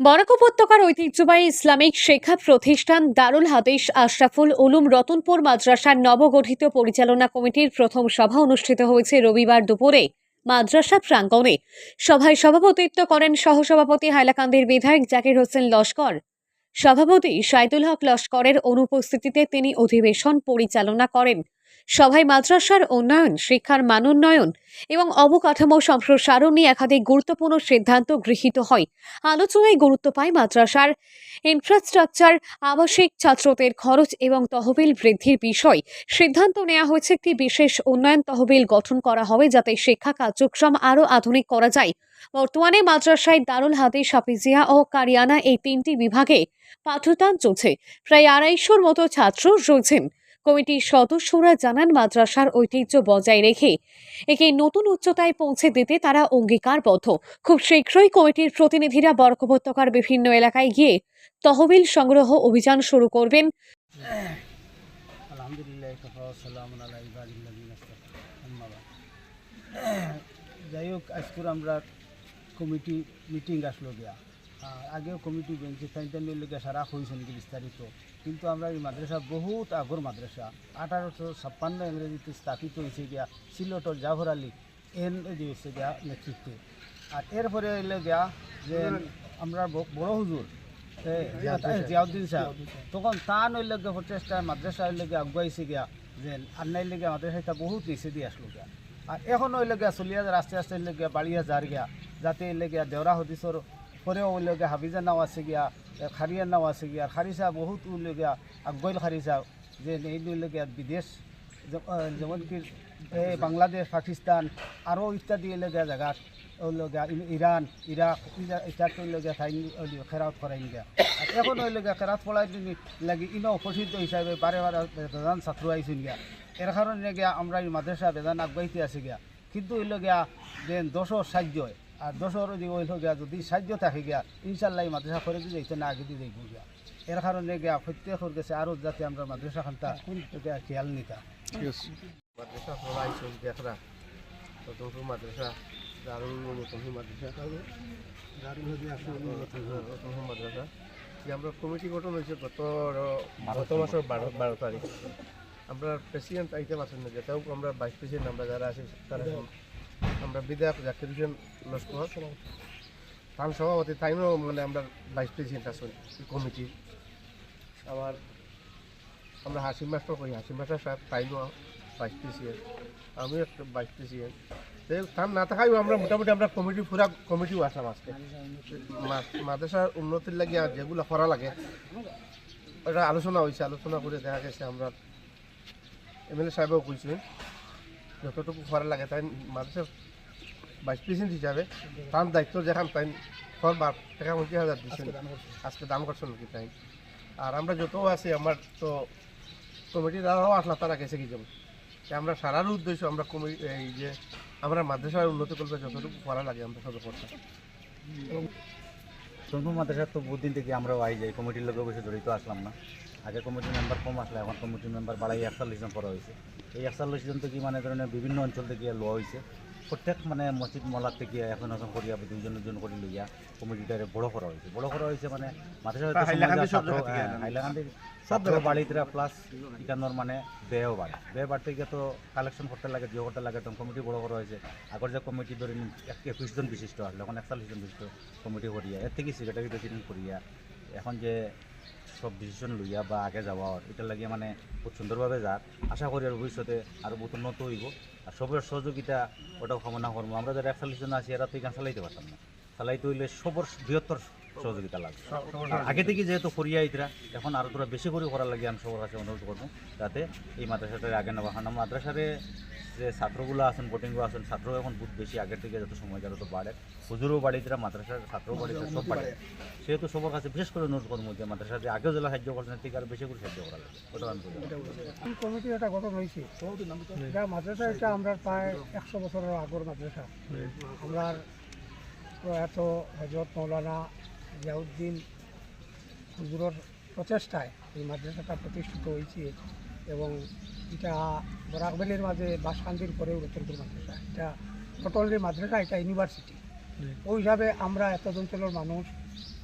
বরাক উপত্যকার ঐতিহ্যবাহী ইসলামিক শিক্ষা প্রতিষ্ঠান দারুল হাদিস আশরাফুল উলুম রতনপুর মাদ্রাসার নবগঠিত পরিচালনা কমিটির প্রথম সভা অনুষ্ঠিত হয়েছে রবিবার দুপুরে। মাদ্রাসা প্রাঙ্গণে সভায় সভাপতিত্ব করেন সহসভাপতি হাইলাকান্দির বিধায়ক জাকির হোসেন লস্কর। সভাপতি সাইদুল হক লস্করের অনুপস্থিতিতে তিনি অধিবেশন পরিচালনা করেন। সভায় মাদ্রাসার উন্নয়ন, শিক্ষার মানোন্নয়ন এবং অবকাঠামো সম্প্রসারণ নিয়ে একাধিক গুরুত্বপূর্ণ সিদ্ধান্ত গৃহীত হয়। আলোচনায় গুরুত্ব পায় মাদ্রাসার ইনফ্রাস্ট্রাকচার আবাসিক ছাত্রদের খরচ এবং তহবিল বৃদ্ধির বিষয়। সিদ্ধান্ত নেওয়া হয়েছে, একটি বিশেষ উন্নয়ন তহবিল গঠন করা হবে যাতে শিক্ষা কার্যক্রম আরও আধুনিক করা যায়। বর্তমানে মাদ্রাসায় দারুল হাদিস, হাফিজিয়া ও কারিয়ানা এই তিনটি বিভাগে পাঠদান চলছে। প্রায় আড়াইশোর মতো ছাত্র রয়েছেন। কমিটির সদস্যরা জানান, মাদ্রাসার ঐতিহ্য বজায় রেখে একে নতুন উচ্চতায় পৌঁছে দিতে তারা অঙ্গীকারবদ্ধ। খুব শীঘ্রই কমিটির প্রতিনিধিরা বরক উপত্যকার বিভিন্ন এলাকায় গিয়ে তহবিল সংগ্রহ অভিযান শুরু করবেন। যাই হোক, আজকের আমরা কমিটি মিটিং আসলো গিয়া। আগেও কমিটি বেঞ্চে তাইতে লইলে সারা হয়েছে নাকি বিস্তারিত কিন্তু আমরা এই মাদ্রাসা বহুত আগর মাদ্রাসা আঠারোশো ছাপ্পান্ন ইংরেজিতে স্থাপিত হয়েছে গিয়া সিলটর জাফর আলী এন যে হয়েছে গিয়া নেতৃত্বে। আর এরপরে হইলে গিয়া যে আমরা বড় হুজুর জিয়াউদ্দিন সাহেব তখন তা নইলে গিয়ে প্রচেষ্টা মাদ্রাসা গিয়ে আগুয়াইছে গিয়া যে আর নাইলে গিয়া মাদ্রাসাটা বহুত নিচে দিয়ে আসলো গিয়া আর এখন হইলে গিয়া চলিয়া আস্তে আস্তে গিয়া বাড়িয়া যার গিয়া যাতে হইলে গিয়া দেওরা হদিসর পরেও হইলে গিয়া হাফিজা নাও আছে গিয়া খারিয়ার নাও আছে গিয়া খারিসা বহুত হইলে গিয়া আগুয়াইল খারিসা যে এই গিয়া বিদেশ যেমন কি বাংলাদেশ, পাকিস্তান আরও ইত্যাদি হইলে গিয়া ইরান ইরাক ইত্যাদি হইলে গিয়া থাই খেরাত করাইন গিয়া এখন হইলে গিয়া খেরাত পড়াই লাগি ইনো প্রসিদ্ধ হিসাবে বারে বারে বেদান ছাত্র আইসুন গিয়া। এর কারণে গিয়া আমরা এই মাদ্রাসা বেদান আগাইতে আছে গিয়া। কিন্তু হইল গিয়া যে দশর সাহায্য আর দশর যদি হইল গিয়া যদি সাহায্য থাকে গিয়া ইনশাল্লাহ মাদ্রাসা করে দিয়ে যাইতে না আগে দিয়ে যাইব গিয়া। এর কারণে গিয়া প্রত্যেকের গেছে আরও যাতে আমরা মাদ্রাসা খানটা খেয়াল নিতা। মাদ্রাসা সবাই সব দেখরা নতুন মাদ্রাসা দারুল নতুন মাদ্রাসা দারুল নতুন মাদ্রাসা। আমরা কমিটি গঠন হয়েছে গত গত মাসের বারো বারো তারিখ। আমরা প্রেসিডেন্ট আইতে পারছেন না যেটাও আমরা ভাইস প্রেসিডেন্ট আমরা যারা আছি তারা আমরা বিধায়ক জাকির হোসেন লস্কর তার সভাপতি তাইনও মানে আমরা ভাইস প্রেসিডেন্ট আছেন কমিটির। আমার, আমরা হাসিম মাস্টার করি, হাসিম মাস্টার সাহেব তাইনও ভাইস প্রেসিডেন্ট, আমিও একটা ভাইস প্রেসিডেন্ট। তার না থাকাও আমরা মোটামুটি আমরা কমিটি পুরা কমিটিও আসলাম আজকে। মাদ্রাসার উন্নতির লাগে আর যেগুলো করা লাগে এটা আলোচনা হয়েছে আলোচনা করে দেখা গেছে আমরা এমএলএ সাহেবও কইছেন, যতটুকু করা লাগে তাই মাদ্রাসার ভাইস প্রেসিডেন্ট হিসাবে তার দায়িত্ব যেখান তাই করবার টাকা হাজার দিচ্ছেন আজকে দাম করছেন নাকি তাই? আর আমরা যত আছি, আমার তো কমিটির দ্বারাও আসলা তারা গেছে কি যেমন আমরা সারার উদ্দেশ্য আমরা কমিটি এই যে আমরা মাদ্রাসার উন্নতি করতে যতটুকু করা লাগে আমরা সব করতাম সোনপুর মাদ্রাসার তো বহুদিন থেকে আমরাও আই যাই কমিটির লোক অবশ্যই জড়িত আসলাম না। আগে কমিটির মেম্বার কম আসলে, এখন কমিটির মেম্বার বাড়াই একচল্লিশ জন করা হয়েছে। এই একচল্লিশ জন থেকে মানে ধরনের বিভিন্ন অঞ্চল থেকে লোয়া হয়েছে। প্রত্যেক মানে মসজিদ মলার থেকে এখন এখন করিয়া দুইজন দুজন করে লইয়া কমিটিটারে বড় করা হয়েছে। বড় করা হয়েছে মানে মাদ্রাসা হয়তো হাইলাকান্দি সব ছাত্র হ্যাঁ, আনেন। হাইলাকান্দির সব বাড়িতে প্লাস ইকানোর মানে ব্যয়ও বাড়ে। ব্যয় বাড়তে গিয়ে তো কালেকশন করতে লাগে জিও করতে লাগে তখন কমিটি বড় করা হয়েছে। আগর যে কমিটি ধরে নিন এক- একুশ জন বিশিষ্ট আসলে এখন একচল্লিশ জন বিশিষ্ট কমিটি করিয়া এর থেকে সেক্রেটারি প্রেসিডেন্ট করিয়া এখন যে সব ডিসিশন লইয়া বা আগে যাওয়া এটা লাগিয়ে মানে খুব সুন্দরভাবে যাক। আশা করি আর ভবিষ্যতে আরও বহুত উন্নত হইব। আর সবের সহযোগিতা, ওটাও কামনা করব। আমরা যারা একচল্লিশ জন্য আছি, এরা তো এখানে চালাইতে পারতাম না। চালাইতে হইলে সবর বৃহত্তর সহযোগিতা লাগবে। আগে থেকে যেহেতু করিয়া ইতরা এখন আরও তোরা বেশি করে করার লাগে আমি সবার কাছে অনুরোধ করব যাতে এই মাদ্রাসাটা আগে নেওয়া কারণ মাদ্রাসারে যে ছাত্রগুলো আছেন বোটিংগুলো আছেন ছাত্র এখন বহুত বেশি আগের থেকে যত সময় যত বাড়ে। হুজুরও বাড়িতে মাদ্রাসার ছাত্রও বাড়িতে সব বাড়ে। সেহেতু সবার কাছে বিশেষ করে অনুরোধ করব যে মাদ্রাসাতে আগেও যারা সাহায্য করছেন ঠিক আরও বেশি করে সাহায্য করা লাগে ওটা আমি কমিটি এটা গঠন হয়েছে। এটা মাদ্রাসা এটা আমরা প্রায় একশো বছরের আগর মাদ্রাসা। আমরা প্রয়াত হজরত মৌলানা জিয়াউদ্দিন হুজুরের প্রচেষ্টায় এই মাদ্রাসাটা প্রতিষ্ঠিত হয়েছে এবং এটা বরাকবেলের মাঝে বাসকান্দির পরে উত্তরপুর মাদ্রাসা। এটা নট অনলি মাদ্রাসা এটা ইউনিভার্সিটি ওই হিসাবে আমরা এত অঞ্চলের মানুষ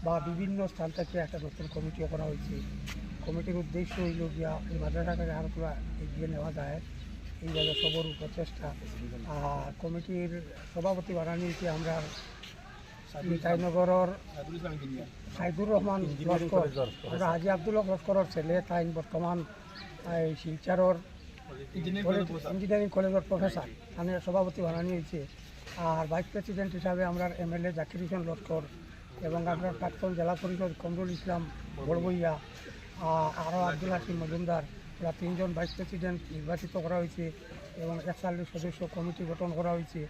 বা বিভিন্ন স্থান থেকে একটা নতুন কমিটিও করা হয়েছে। কমিটির উদ্দেশ্য হইল গিয়া এই মাদ্রাসাটাকে আরও পুরা এগিয়ে নেওয়া যায়। এইভাবে সবর প্রচেষ্টা। আর কমিটির সভাপতি বানানি হয়েছে আমরা নিতাইনগরের সাইদুর রহমান লস্কর আমরা হাজি আব্দুল হক লস্করের ছেলে তাই বর্তমান এই শিলচারর ইঞ্জিনিয়ারিং কলেজের প্রফেসর মানে সভাপতি বানানি হয়েছে আর ভাইস প্রেসিডেন্ট হিসাবে আমরা এমএলএ জাকির হোসেন লস্কর এবং আপনার প্রাক্তন জেলা পরিষদ কমরুল ইসলাম বড়বইয়া আরও আব্দুল হাসিম মজুমদার ওরা তিনজন ভাইস প্রেসিডেন্ট নির্বাচিত করা হয়েছে এবং একচল্লিশ সদস্য কমিটি গঠন করা হয়েছে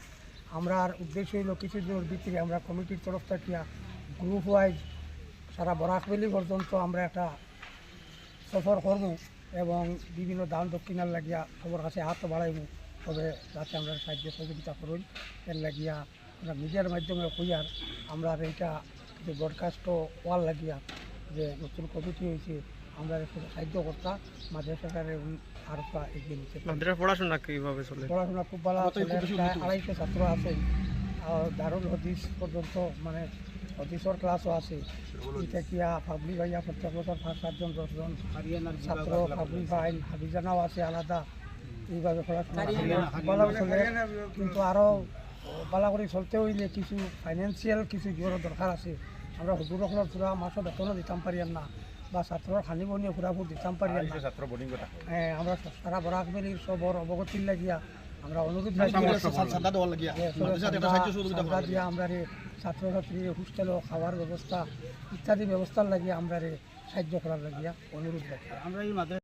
আমরা উদ্দেশ্য হইল কিছুদিনের ভিতরে আমরা কমিটির তরফ থেকে গ্রুপ ওয়াইজ সারা বরাকবেলি পর্যন্ত আমরা একটা সফর করব এবং বিভিন্ন দান দক্ষিণার লাগিয়া সবার কাছে হাত বাড়াইব। তবে যাতে আমরা সাহায্য সহযোগিতা করুন, এর লাগিয়া আমরা মিডিয়ার মাধ্যমে কইয়ার আমরা এইটা যে ব্রডকাস্ট ওয়াল লাগিয়া যে নতুন কমিটি হয়েছে আমরা সাহায্য করতাম মাদ্রাসাটারে আরও এগিয়ে নিতে পারি। পড়াশোনা কীভাবে চলে? পড়াশোনা খুব ভালো আড়াইশো ছাত্র আছে। আর দারুল হদিস পর্যন্ত মানে হদিসর ক্লাসও আছে। এটা কিয়া পাবলিক ভাইয়া প্রত্যেক বছর পাঁচ সাতজন দশজন ছাত্র আছে পাবলিক ভাই হাবিজানাও আছে আলাদা। এইভাবে পড়াশোনা ভালো চলে। কিন্তু আরও ভালো করে চলতে হইলে কিছু ফাইন্যান্সিয়াল কিছু জোর দরকার আছে। আমরা হুজুরসকলের পুরা মাসও বেতনও দিতাম পারি না। বা ছাত্রর খালি বনি ঘুরাফুর দিতাম পারি ছাত্র হ্যাঁ, আমরা সারা বরাক ভ্যালির সবর অবগতির লাগিয়া আমরা অনুরোধ দিয়া আমরা রে ছাত্রছাত্রী হোস্টেল খাওয়ার ব্যবস্থা ইত্যাদি ব্যবস্থার লাগিয়া আমরা সাহায্য করার লাগিয়া অনুরোধ আমরা এই